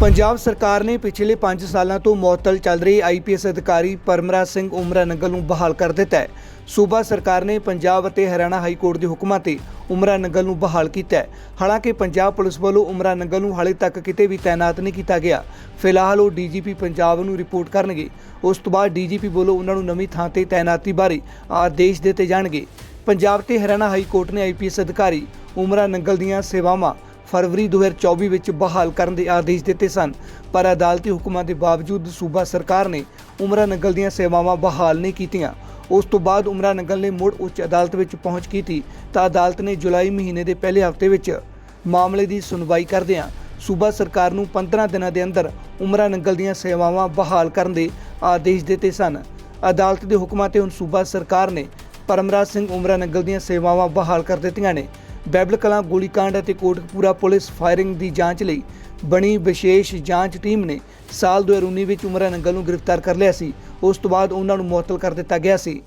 ਪੰਜਾਬ ਸਰਕਾਰ ਨੇ ਪਿਛਲੇ 5 ਸਾਲਾਂ ਤੋਂ ਮੁਅੱਤਲ ਚੱਲ ਰਹੀ ਆਈਪੀਐਸ ਅਧਿਕਾਰੀ ਪਰਮਰਾ ਸਿੰਘ ਉਮਰਾ ਨੰਗਲ ਨੂੰ ਬਹਾਲ ਕਰ ਦਿੱਤਾ ਹੈ। ਸੂਬਾ ਸਰਕਾਰ ਨੇ ਪੰਜਾਬ ਅਤੇ ਹਰਿਆਣਾ ਹਾਈ ਕੋਰਟ ਦੇ ਹੁਕਮਾਂ ਤੇ ਉਮਰਾ ਨੰਗਲ ਨੂੰ ਬਹਾਲ ਕੀਤਾ ਹੈ। ਹਾਲਾਂਕਿ ਪੰਜਾਬ ਪੁਲਿਸ ਵੱਲੋਂ ਉਮਰਾ ਨੰਗਲ ਨੂੰ ਹਾਲੇ ਤੱਕ ਕਿਤੇ ਵੀ ਤਾਇਨਾਤ ਨਹੀਂ ਕੀਤਾ ਗਿਆ। ਫਿਲਹਾਲ ਉਹ ਡੀਜੀਪੀ ਪੰਜਾਬ ਨੂੰ ਰਿਪੋਰਟ ਕਰਨਗੇ। ਉਸ ਤੋਂ ਬਾਅਦ ਡੀਜੀਪੀ ਵੱਲੋਂ ਉਹਨਾਂ ਨੂੰ ਨਵੀਂ ਥਾਂ ਤੇ ਤਾਇਨਾਤੀ ਬਾਰੇ ਆਦੇਸ਼ ਦਿੱਤੇ ਜਾਣਗੇ। ਪੰਜਾਬ ਤੇ ਹਰਿਆਣਾ ਹਾਈ ਕੋਰਟ ਨੇ ਆਈਪੀਐਸ ਅਧਿਕਾਰੀ ਉਮਰਾ ਨੰਗਲ ਦੀਆਂ ਸੇਵਾਵਾਂ ਫਰਵਰੀ 2024 ਵਿੱਚ ਬਹਾਲ ਕਰਨ ਦੇ ਆਦੇਸ਼ ਦਿੱਤੇ ਸਨ। ਪਰ ਅਦਾਲਤੀ ਹੁਕਮਾਂ ਦੇ ਬਾਵਜੂਦ ਸੂਬਾ ਸਰਕਾਰ ਨੇ ਉਮਰਾ ਨੰਗਲ ਦੀਆਂ ਸੇਵਾਵਾਂ ਬਹਾਲ ਨਹੀਂ ਕੀਤੀਆਂ। ਉਸ ਤੋਂ ਬਾਅਦ ਉਮਰਾ ਨੰਗਲ ਨੇ ਮੁੜ ਉੱਚ ਅਦਾਲਤ ਵਿੱਚ ਪਹੁੰਚ ਕੀਤੀ ਤਾਂ ਅਦਾਲਤ ਨੇ ਜੁਲਾਈ ਮਹੀਨੇ ਦੇ ਪਹਿਲੇ ਹਫ਼ਤੇ ਵਿੱਚ ਮਾਮਲੇ ਦੀ ਸੁਣਵਾਈ ਕਰਦਿਆਂ ਸੂਬਾ ਸਰਕਾਰ ਨੂੰ 15 ਦਿਨਾਂ ਦੇ ਅੰਦਰ ਉਮਰਾ ਨੰਗਲ ਦੀਆਂ ਸੇਵਾਵਾਂ ਬਹਾਲ ਕਰਨ ਦੇ ਆਦੇਸ਼ ਦਿੱਤੇ ਸਨ। ਅਦਾਲਤ ਦੇ ਹੁਕਮਾਂ ਤੇ ਹੁਣ ਸੂਬਾ ਸਰਕਾਰ ਨੇ ਪਰਮਰਾਜ ਸਿੰਘ ਉਮਰਾ ਨੰਗਲ ਦੀਆਂ ਸੇਵਾਵਾਂ ਬਹਾਲ ਕਰ ਦਿੱਤੀਆਂ ਨੇ। ਬੈਬਲ ਕਲਾਂ ਗੋਲੀकांड ਅਤੇ ਕੋਟਕਪੂਰਾ ਪੁਲਿਸ ਫਾਇਰਿੰਗ ਦੀ ਜਾਂਚ ਲਈ ਬਣੀ ਵਿਸ਼ੇਸ਼ ਜਾਂਚ ਟੀਮ ਨੇ ਸਾਲ 2019 ਵਿੱਚ ਉਮਰਾ ਨੰਗਲ ਨੂੰ ਗ੍ਰਿਫਤਾਰ ਕਰ ਲਿਆ ਸੀ। ਉਸ ਤੋਂ ਬਾਅਦ ਉਹਨਾਂ ਨੂੰ ਮੁਅੱਤਲ ਕਰ ਦਿੱਤਾ ਗਿਆ ਸੀ।